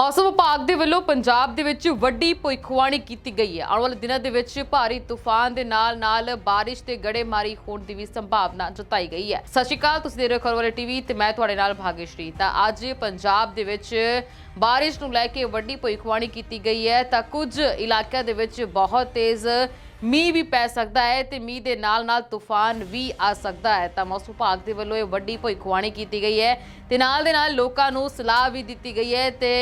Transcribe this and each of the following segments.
ਮੌਸਮ ਵਿਭਾਗ ਦੇ ਵੱਲੋਂ ਪੰਜਾਬ ਦੇ ਵਿੱਚ ਵੱਡੀ ਭੁੱਖਵਾਣੀ ਕੀਤੀ ਗਈ ਹੈ। ਆਉਣ ਵਾਲੇ ਦਿਨਾਂ ਦੇ ਵਿੱਚ ਭਾਰੀ ਤੂਫਾਨ ਦੇ ਨਾਲ-ਨਾਲ ਬਾਰਿਸ਼ ਤੇ ਗੜੇਮਾਰੀ ਹੋਣ ਦੀ ਵੀ ਸੰਭਾਵਨਾ ਜਤਾਈ ਗਈ ਹੈ। ਸਤਿ ਸ਼੍ਰੀ ਅਕਾਲ, ਤੁਸੀਂ ਦੇਖ ਰਹੇ ਹੋ ਖਬਰ ਵਾਲੇ ਟੀਵੀ ਤੇ ਮੈਂ ਤੁਹਾਡੇ ਨਾਲ ਭਾਗੇਸ਼ਰੀ। ਤਾਂ ਅੱਜ ਪੰਜਾਬ ਦੇ ਵਿੱਚ ਬਾਰਿਸ਼ ਨੂੰ ਲੈ ਕੇ ਵੱਡੀ ਭੁੱਖਵਾਣੀ ਕੀਤੀ ਗਈ ਹੈ ਤਾਂ ਕੁਝ ਇਲਾਕਿਆਂ ਦੇ ਵਿੱਚ ਬਹੁਤ ਤੇਜ਼ ਮੀਂਹ ਵੀ ਪੈ ਸਕਦਾ ਹੈ ਤੇ ਮੀਂਹ ਦੇ ਨਾਲ-ਨਾਲ ਤੂਫਾਨ ਵੀ ਆ ਸਕਦਾ ਹੈ। ਤਾਂ ਮੌਸਮ ਵਿਭਾਗ ਦੇ ਵੱਲੋਂ ਇਹ ਵੱਡੀ ਭੁੱਖਵਾਣੀ ਕੀਤੀ ਗਈ ਹੈ ਤੇ ਨਾਲ ਦੇ ਨਾਲ ਲੋਕਾਂ ਨੂੰ ਸਲਾਹ ਵੀ ਦਿੱਤੀ ਗਈ ਹੈ ਤੇ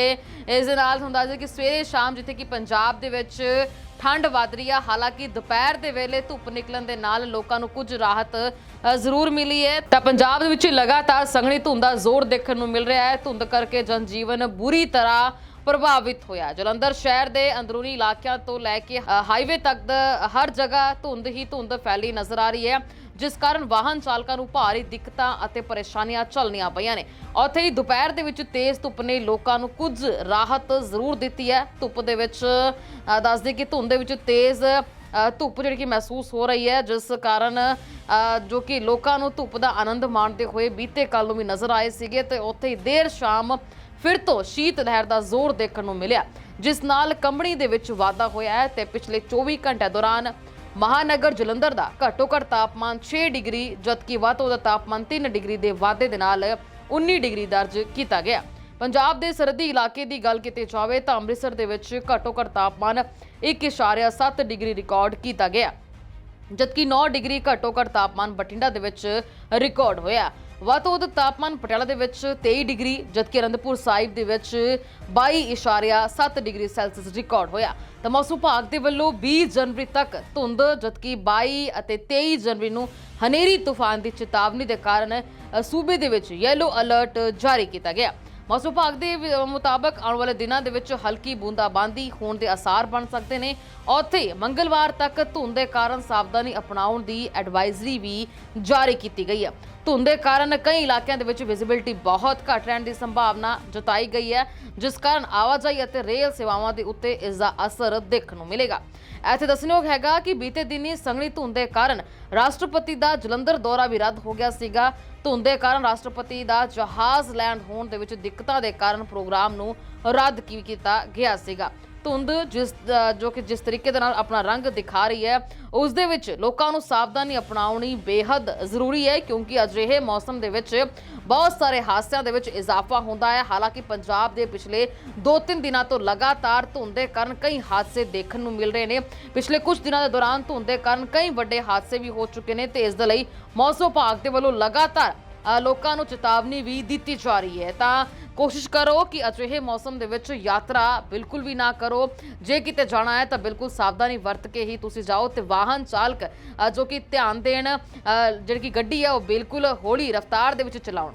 ਇਸ ਦੇ ਨਾਲ ਹੁੰਦਾ ਹੈ ਕਿ ਸਵੇਰੇ ਸ਼ਾਮ ਜਿੱਥੇ ਕਿ ਪੰਜਾਬ ਦੇ ਵਿੱਚ ਠੰਡ ਵੱਧ ਰਹੀ ਹੈ ਹਾਲਾਂਕਿ ਦੁਪਹਿਰ ਦੇ ਵੇਲੇ ਧੁੱਪ ਨਿਕਲਣ ਦੇ ਨਾਲ ਲੋਕਾਂ ਨੂੰ ਕੁਝ ਰਾਹਤ ਜ਼ਰੂਰ ਮਿਲੀ ਹੈ। ਤਾਂ ਪੰਜਾਬ ਦੇ ਵਿੱਚ ਲਗਾਤਾਰ ਸੰਘਣੀ ਧੁੰਦ ਦਾ ਜ਼ੋਰ ਦੇਖਣ ਨੂੰ ਮਿਲ ਰਿਹਾ ਹੈ। ਧੁੰਦ ਕਰਕੇ ਜਨਜੀਵਨ ਬੁਰੀ ਤਰ੍ਹਾਂ ਪ੍ਰਭਾਵਿਤ ਹੋਇਆ। ਜਲੰਧਰ ਸ਼ਹਿਰ ਦੇ ਅੰਦਰੂਨੀ ਇਲਾਕਿਆਂ ਤੋਂ ਲੈ ਕੇ ਅ, ਹਾਈਵੇ ਤੱਕ ਹਰ ਜਗ੍ਹਾ ਧੁੰਦ ਹੀ ਧੁੰਦ ਫੈਲੀ ਨਜ਼ਰ ਆ ਰਹੀ ਹੈ ਜਿਸ ਕਾਰਨ ਵਾਹਨ ਚਾਲਕਾਂ ਨੂੰ ਭਾਰੀ ਦਿੱਕਤਾਂ ਅਤੇ ਪਰੇਸ਼ਾਨੀਆਂ ਝੱਲਣੀਆਂ ਪਈਆਂ ਨੇ। ਉੱਥੇ ਹੀ ਦੁਪਹਿਰ ਦੇ ਵਿੱਚ ਤੇਜ਼ ਧੁੱਪ ਨੇ ਲੋਕਾਂ ਨੂੰ ਕੁਝ ਰਾਹਤ ਜ਼ਰੂਰ ਦਿੱਤੀ ਹੈ। ਧੁੱਪ ਦੇ ਵਿੱਚ ਅ, ਦੱਸਦੇ ਕਿ ਧੁੰਦ ਦੇ ਵਿੱਚ ਤੇਜ਼ ਧੁੱਪ ਜਿਹੜੀ ਕਿ ਮਹਿਸੂਸ ਹੋ ਰਹੀ ਹੈ ਜਿਸ ਕਾਰਨ ਜੋ ਕਿ ਲੋਕਾਂ ਨੂੰ ਧੁੱਪ ਦਾ ਆਨੰਦ ਮਾਣਦੇ ਹੋਏ ਬੀਤੇ ਕੱਲ ਨੂੰ ਵੀ ਨਜ਼ਰ ਆਏ ਸੀਗੇ ਤੇ ਉੱਥੇ ਹੀ ਦੇਰ ਸ਼ਾਮ ਫਿਰ ਤੋਂ ਸ਼ੀਤ ਲਹਿਰ ਦਾ ਜ਼ੋਰ ਦੇਖਣ ਨੂੰ ਮਿਲਿਆ, ਜਿਸ ਨਾਲ ਕੰਬਣੀ ਦੇ ਵਿੱਚ ਵਾਧਾ ਹੋਇਆ ਹੈ ਤੇ ਪਿਛਲੇ 24 ਘੰਟਿਆਂ ਦੌਰਾਨ ਮਹਾਨਗਰ ਜਲੰਧਰ ਦਾ ਘੱਟੋ ਘੱਟ ਤਾਪਮਾਨ 6 ਡਿਗਰੀ, ਜਦਕਿ ਵੱਧ ਤੋਂ ਵੱਧ ਤਾਪਮਾਨ 3 ਡਿਗਰੀ ਦੇ ਵਾਧੇ ਦੇ ਨਾਲ 19 ਡਿਗਰੀ ਦਰਜ ਕੀਤਾ ਗਿਆ। ਪੰਜਾਬ ਦੇ ਸਰਹੱਦੀ ਇਲਾਕੇ ਦੀ ਗੱਲ ਕੀਤੀ ਜਾਵੇ ਤਾਂ ਅੰਮ੍ਰਿਤਸਰ ਦੇ ਵਿੱਚ ਘੱਟੋ ਘੱਟ ਤਾਪਮਾਨ 1.7 ਡਿਗਰੀ ਰਿਕਾਰਡ ਕੀਤਾ ਗਿਆ, ਜਦਕਿ 9 ਡਿਗਰੀ ਘੱਟੋ ਘੱਟ ਤਾਪਮਾਨ ਬਠਿੰਡਾ ਦੇ ਵਿੱਚ ਰਿਕਾਰਡ ਹੋਇਆ। ਵੱਧ ਤੋਂ ਵੱਧ ਤਾਪਮਾਨ ਪਟਿਆਲਾ ਦੇ ਵਿੱਚ 23 ਡਿਗਰੀ, ਜਦਕਿ ਅਨੰਦਪੁਰ ਸਾਹਿਬ ਦੇ ਵਿੱਚ 22.7 ਡਿਗਰੀ ਸੈਲਸੀਅਸ ਰਿਕਾਰਡ ਹੋਇਆ। ਤਾਂ ਮੌਸਮ ਵਿਭਾਗ ਦੇ ਵੱਲੋਂ 20 ਜਨਵਰੀ ਤੱਕ ਧੁੰਦ, ਜਦਕਿ 22 ਅਤੇ 23 ਜਨਵਰੀ ਨੂੰ ਹਨੇਰੀ ਤੂਫਾਨ ਦੀ ਚੇਤਾਵਨੀ ਦੇ ਕਾਰਨ ਸੂਬੇ ਦੇ ਵਿੱਚ ਯੈਲੋ ਅਲਰਟ ਜਾਰੀ ਕੀਤਾ ਗਿਆ। ਮੌਸਮ ਵਿਭਾਗ ਦੇ ਵ- ਮੁਤਾਬਕ ਆਉਣ ਵਾਲੇ ਦਿਨਾਂ ਦੇ ਵਿੱਚ ਹਲਕੀ ਬੂੰਦਾਬਾਂਦੀ ਹੋਣ ਦੇ ਅਸਾਰ ਬਣ ਸਕਦੇ ਨੇ। ਉੱਥੇ ਮੰਗਲਵਾਰ ਤੱਕ ਧੁੰਦ ਦੇ ਕਾਰਨ ਸਾਵਧਾਨੀ ਅਪਣਾਉਣ ਦੀ ਐਡਵਾਈਜ਼ਰੀ ਵੀ ਜਾਰੀ ਕੀਤੀ ਗਈ ਹੈ। ਧੁੰਦ ਦੇ ਕਾਰਨ ਕਈ ਇਲਾਕਿਆਂ ਦੇ ਵਿੱਚ ਵਿਜ਼ਿਬਿਲਟੀ ਬਹੁਤ ਘੱਟ ਰਹਿਣ ਦੀ ਸੰਭਾਵਨਾ ਜਤਾਈ ਗਈ ਹੈ, ਜਿਸ ਕਾਰਨ ਆਵਾਜਾਈ ਅਤੇ ਰੇਲ ਸੇਵਾਵਾਂ ਦੇ ਉੱਤੇ ਇਸ ਦਾ ਅਸਰ ਦੇਖਣ ਨੂੰ ਮਿਲੇਗਾ। ਇੱਥੇ ਦੱਸਣਯੋਗ ਹੈਗਾ ਕਿ ਬੀਤੇ ਦਿਨੀ ਸੰਘਣੀ ਧੁੰਦ ਦੇ ਕਾਰਨ ਰਾਸ਼ਟਰਪਤੀ ਦਾ ਜਲੰਧਰ ਦੌਰਾ ਵੀ ਰੱਦ ਹੋ ਗਿਆ ਸੀਗਾ। ਧੁੰਦ ਦੇ ਕਾਰਨ ਰਾਸ਼ਟਰਪਤੀ ਦਾ ਜਹਾਜ਼ ਲੈਂਡ ਹੋਣ ਦੇ ਵਿੱਚ ਦਿੱਕਤਾਂ ਦੇ ਕਾਰਨ ਪ੍ਰੋਗਰਾਮ ਨੂੰ ਰੱਦ ਕੀ ਕੀਤਾ ਗਿਆ ਸੀਗਾ। ਧੁੰਦ ਜਿਸ ਜੋ ਕਿ ਜਿਸ ਤਰੀਕੇ ਦੇ ਨਾਲ ਆਪਣਾ ਰੰਗ ਦਿਖਾ ਰਹੀ ਹੈ, ਉਸ ਦੇ ਵਿੱਚ ਲੋਕਾਂ ਨੂੰ ਸਾਵਧਾਨੀ ਅਪਣਾਉਣੀ ਬੇहद ਜ਼ਰੂਰੀ ਹੈ, ਕਿਉਂਕਿ ਅਜਿਹੇ ਮੌਸਮ ਦੇ ਵਿੱਚ ਬਹੁਤ ਸਾਰੇ ਹਾਦਸਿਆਂ ਦੇ ਵਿੱਚ ਇਜ਼ਾਫਾ ਹੁੰਦਾ ਹੈ। ਹਾਲਾਂਕਿ ਪੰਜਾਬ ਦੇ ਪਿਛਲੇ 2-3 ਦਿਨਾਂ ਤੋਂ ਲਗਾਤਾਰ ਧੁੰਦ ਦੇ ਕਾਰਨ ਕਈ ਹਾਦਸੇ ਦੇਖਣ ਨੂੰ ਮਿਲ ਰਹੇ ਨੇ। ਪਿਛਲੇ ਕੁਝ ਦਿਨਾਂ ਦੇ ਦੌਰਾਨ ਧੁੰਦ ਦੇ ਕਾਰਨ ਕਈ ਵੱਡੇ ਹਾਦਸੇ ਵੀ ਹੋ ਚੁੱਕੇ ਨੇ ਤੇ ਇਸ ਦੇ ਲਈ ਮੌਸਮ ਵਿਭਾਗ ਦੇ ਵੱਲੋਂ ਲਗਾਤਾਰ ਲੋਕਾਂ ਨੂੰ ਚੇਤਾਵਨੀ ਵੀ ਦਿੱਤੀ ਜਾ ਰਹੀ ਹੈ। ਤਾਂ ਕੋਸ਼ਿਸ਼ ਕਰੋ ਕਿ ਅਜਿਹੇ ਮੌਸਮ ਦੇ ਵਿੱਚ ਯਾਤਰਾ ਬਿਲਕੁਲ ਵੀ ਨਾ ਕਰੋ। ਜੇ ਕਿਤੇ ਜਾਣਾ ਹੈ ਤਾਂ ਬਿਲਕੁਲ ਸਾਵਧਾਨੀ ਵਰਤ ਕੇ ਹੀ ਤੁਸੀਂ ਜਾਓ ਤੇ ਵਾਹਨ ਚਾਲਕ ਜੋ ਕਿ ਧਿਆਨ ਦੇਣ ਜਿਹੜੀ ਕਿ ਗੱਡੀ ਹੈ ਉਹ ਬਿਲਕੁਲ ਹੌਲੀ ਰਫ਼ਤਾਰ ਦੇ ਵਿੱਚ ਚਲਾਉਣ।